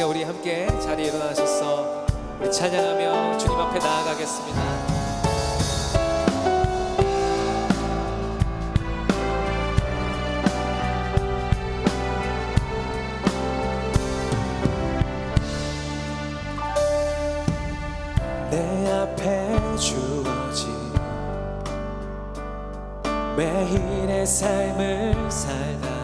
시간 우리 함께 자리에 일어나셔서 우리 찬양하며 주님 앞에 나아가겠습니다. 내 앞에 주어진 매일의 삶을 살다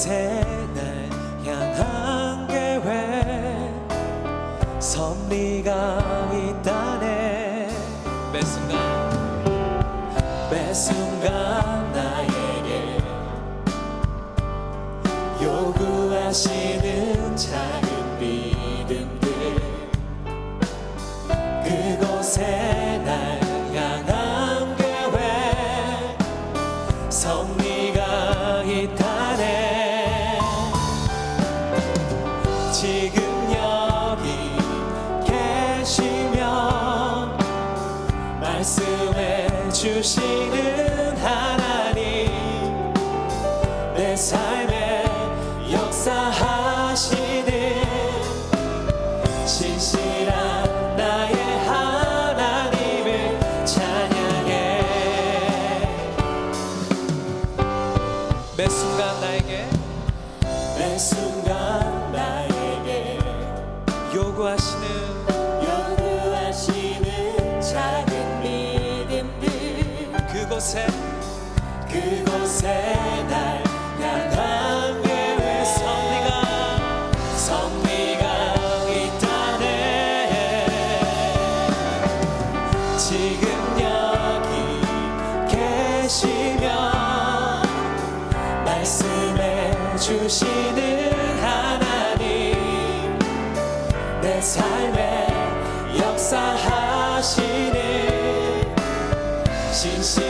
그곳에 날 향한 계획. 섭리가 있다네 매 순간. 매 순간 하시는 신실한 나의 하나님을 찬양해. 매 순간 나에게 매 순간 나에게 요구하시는 요구하시는 작은 믿음들 그곳에 그곳에 주시는 하나님 내 삶에 역사하시는 신실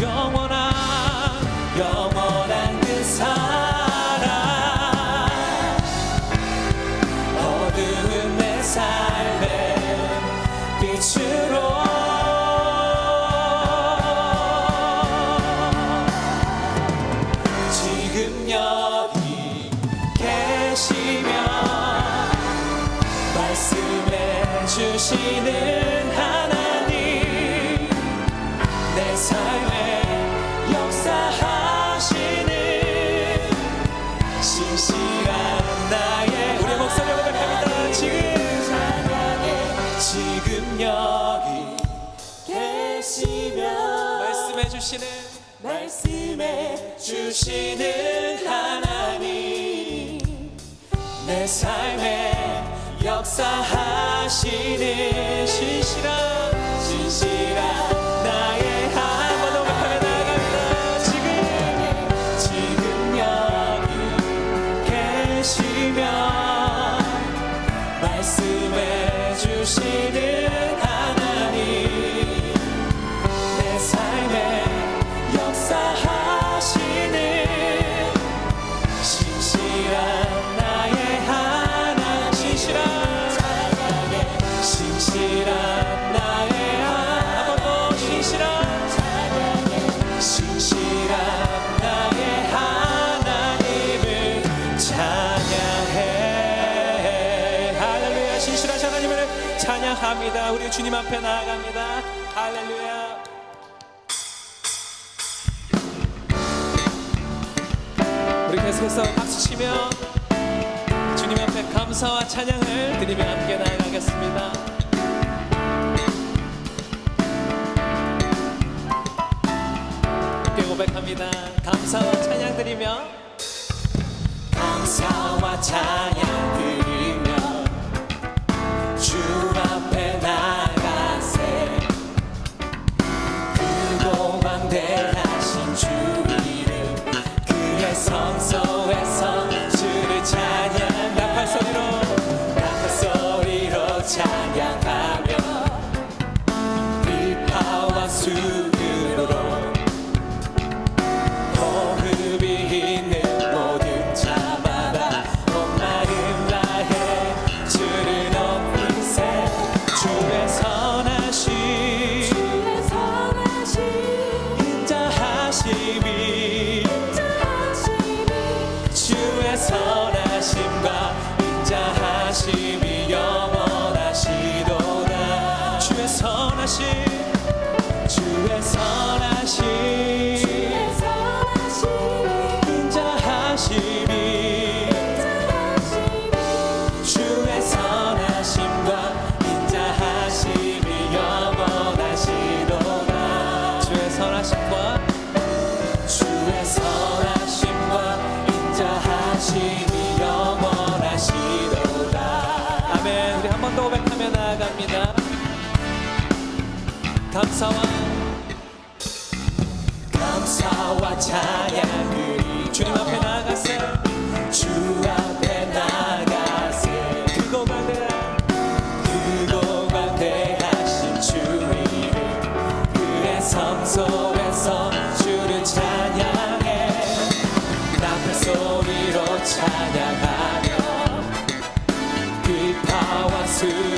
영원한 계시면 말씀해 주시는 말씀해 주시는 하나님 내 삶에 역사하시는 신실한 신실한 찬양합니다. 우리 주님 앞에 나아갑니다. 할렐루야. 우리 계속해서 박수치며 주님 앞에 감사와 찬양을 드리며 함께 나아가겠습니다. 고백합니다. 감사와 찬양 드리며. 감사와 찬양 드리며 nasci. to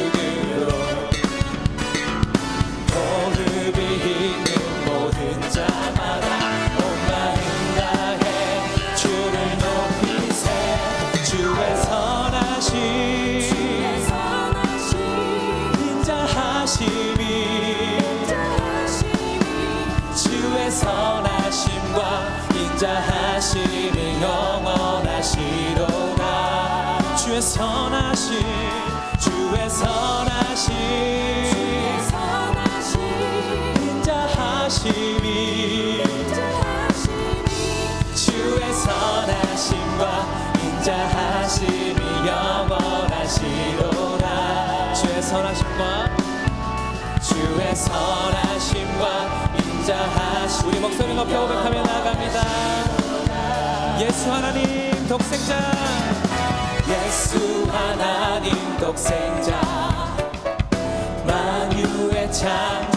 인자하시. 우리 목소리 높여 고백하며 나갑니다. 예수 하나님 독생자. 예수 하나님 독생자. 만유의 창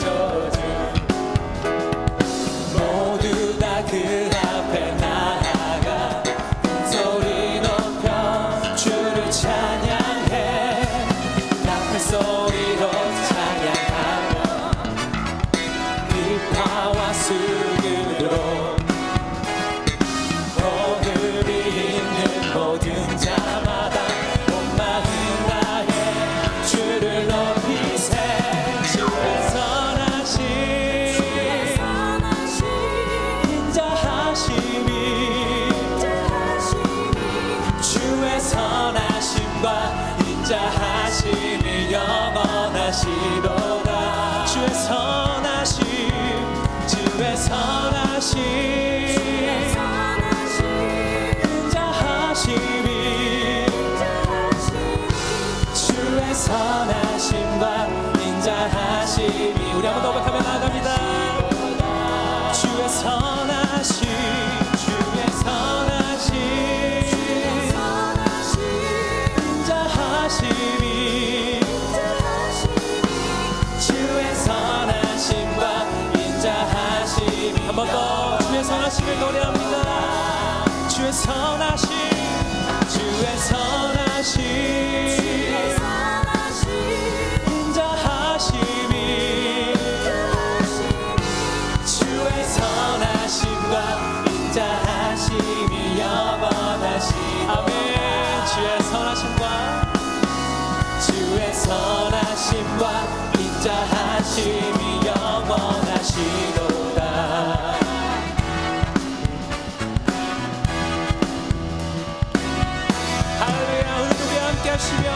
하루에 오늘도 함께 하시며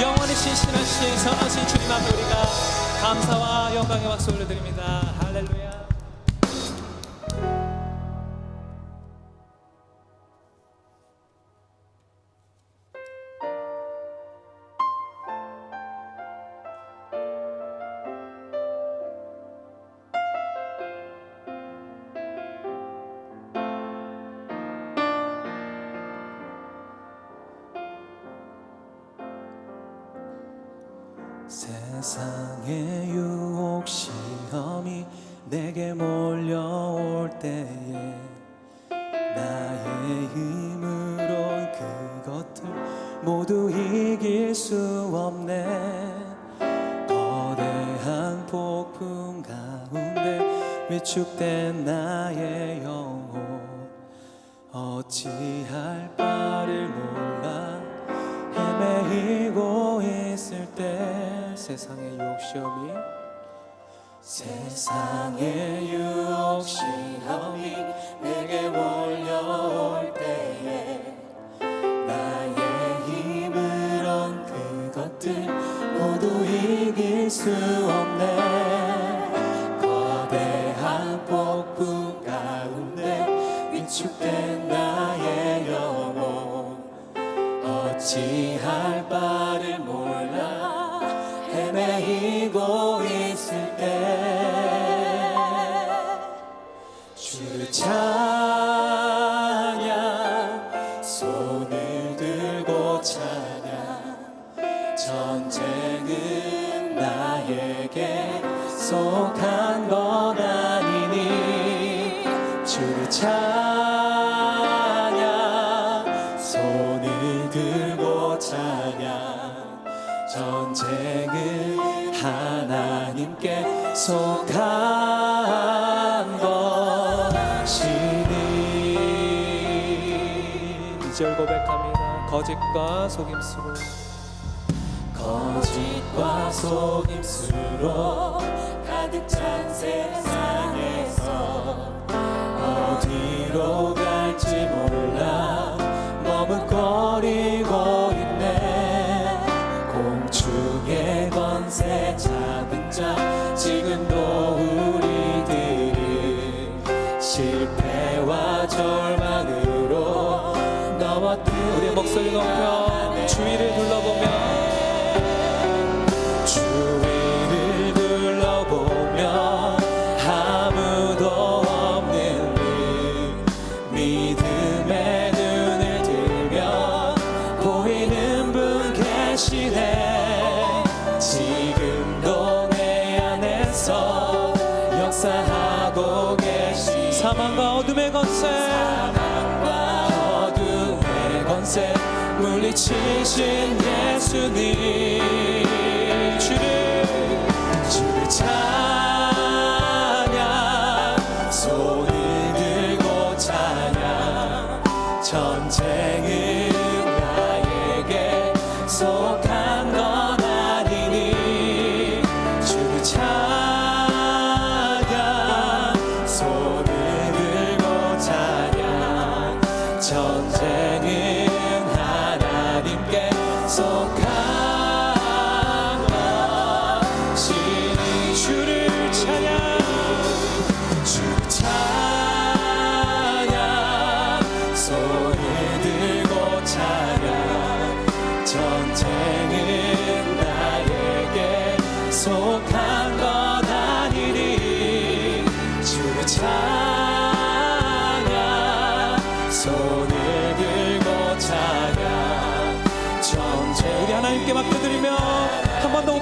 영원히 신신하신 선하신 주님 앞에 우리가 감사와 영광의 박수 올려드립니다. 세상의 유혹 시험이 내게 몰려올 때에 나의 힘으론 그것들 모두 이길 수 없네. 거대한 폭풍 가운데 위축된 나 세상의 유혹 시험이 세상의 유혹 시험이 내게 몰려올 때에 전쟁은 나에게 속한 것 아니니 주를 찬양 손을 들고 찬양 전쟁은 하나님께 속한 것이니 2절 고백합니다. 거짓과 속임수로 속임수로 가득 찬 세상 세 물리치신 예수님 주를 주를 찬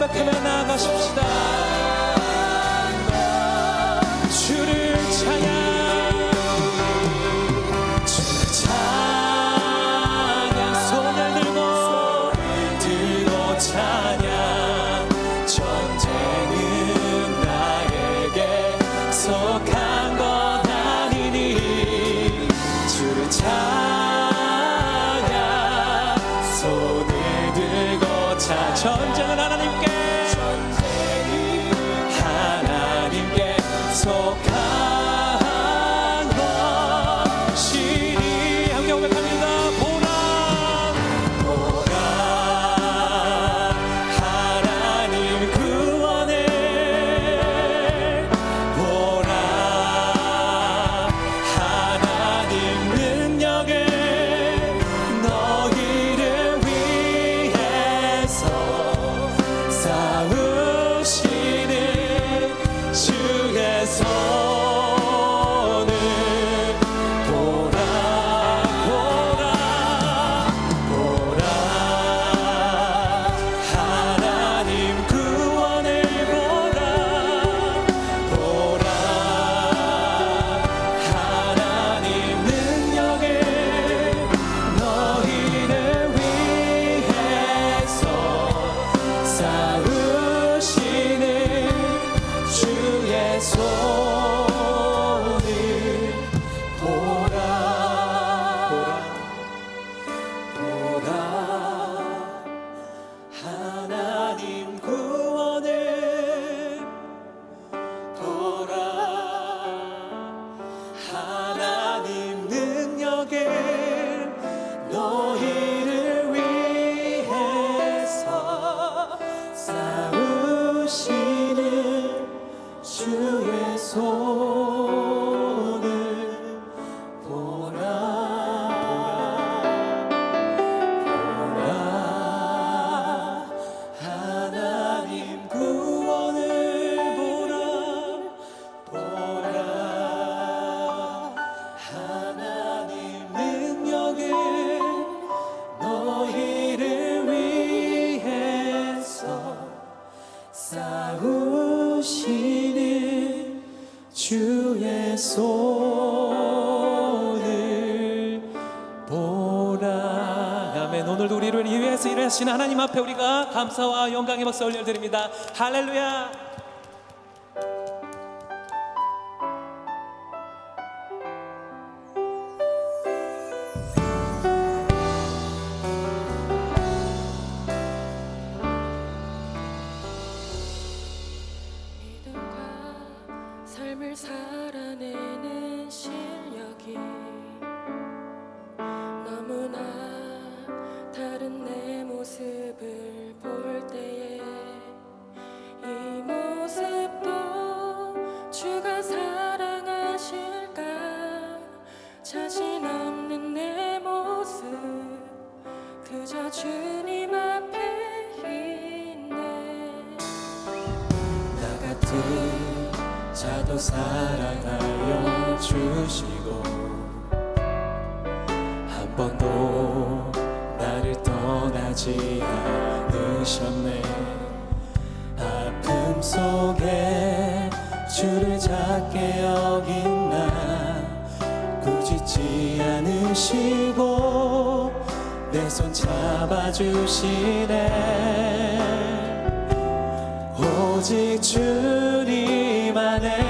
고백하며 나아가십시다. 주를 찬양. 주를 속한 손을 보라. 아멘. 오늘도 우리를 위해서 일하신 하나님 앞에 우리가 감사와 영광의 박수 올려드립니다. 할렐루야 사랑하여 주시고 한 번도 나를 떠나지 않으셨네. 아픔 속에 주를 작게 여긴 나 꾸짖지 않으시고 내 손 잡아주시네. 오직 주님 안에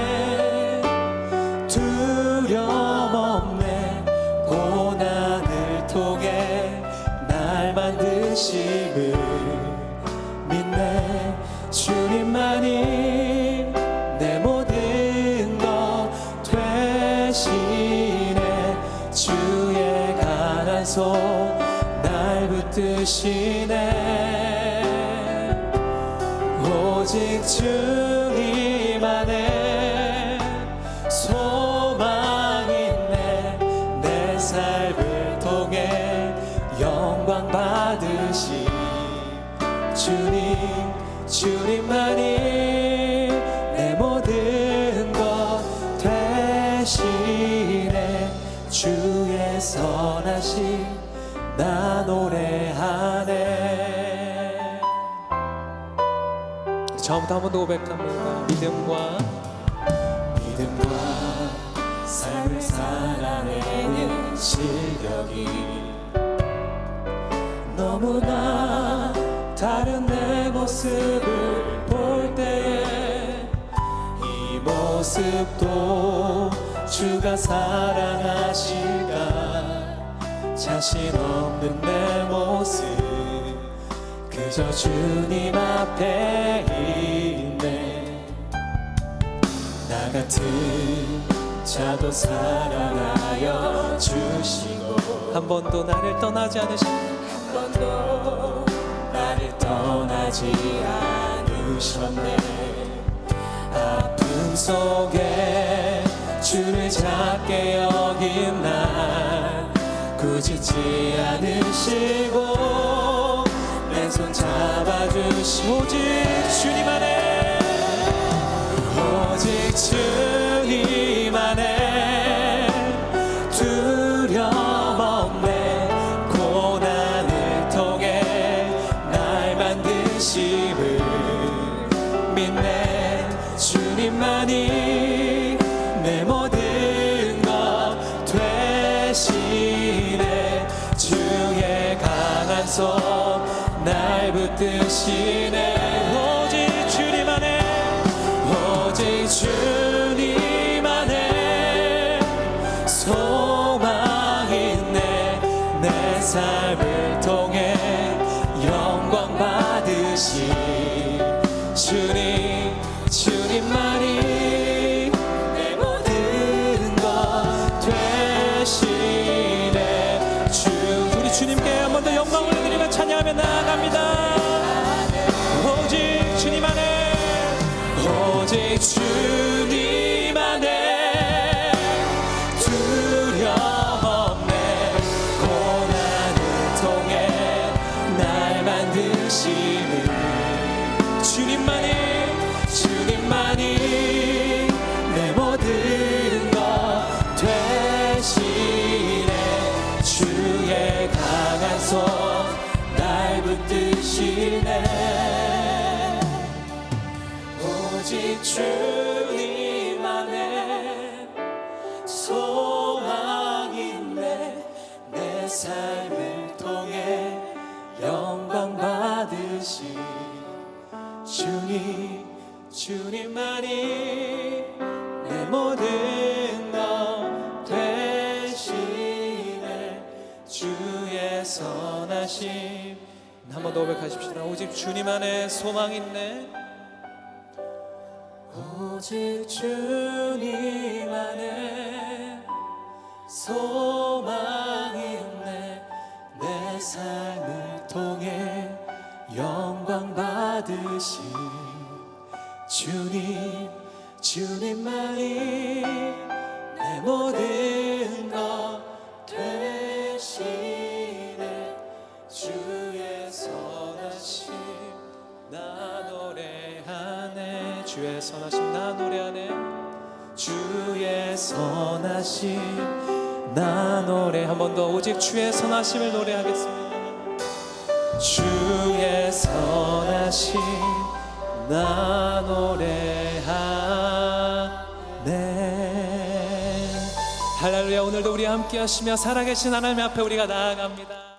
주님 주님만이 내 모든 것 되시네 주의 선하심 나 노래하네 처음부터 한 번 더 고백합니다. 믿음과 믿음과 삶을 살아내는 실력이 너무나 다른 내 모습을 볼 때에 이 모습도 주가 사랑하실까? 자신 없는 내 모습 그저 주님 앞에 있네. 나 같은 자도 사랑하여 주시고 한 번도 나를 떠나지 않으신 한 번도 나를 떠나지 않으셨네. 아픔 속에 주를 작게 여긴 날 꾸짖지 않으시고 내 손 잡아주시 오직 주님 안에 날 붙드 주님 안에 소망 있네 내 삶을 통해 영광 받으시 주님 주님만이 내 모든 것 되시네 주의 선하심. 한번 더 고백하십시다. 오직 주님 안에 소망 있네 오직 주님 안에 소망 있네. 내 삶을 통해 영광 받으신 주님 주님만이 내 모든 것 되시 주의 선하심 나 노래하네 주의 선하심 나 노래. 한 번 더 오직 주의 선하심을 노래하겠습니다. 주의 선하심 나 노래하네 할렐루야. 오늘도 우리 함께 하시며 살아계신 하나님 앞에 우리가 나아갑니다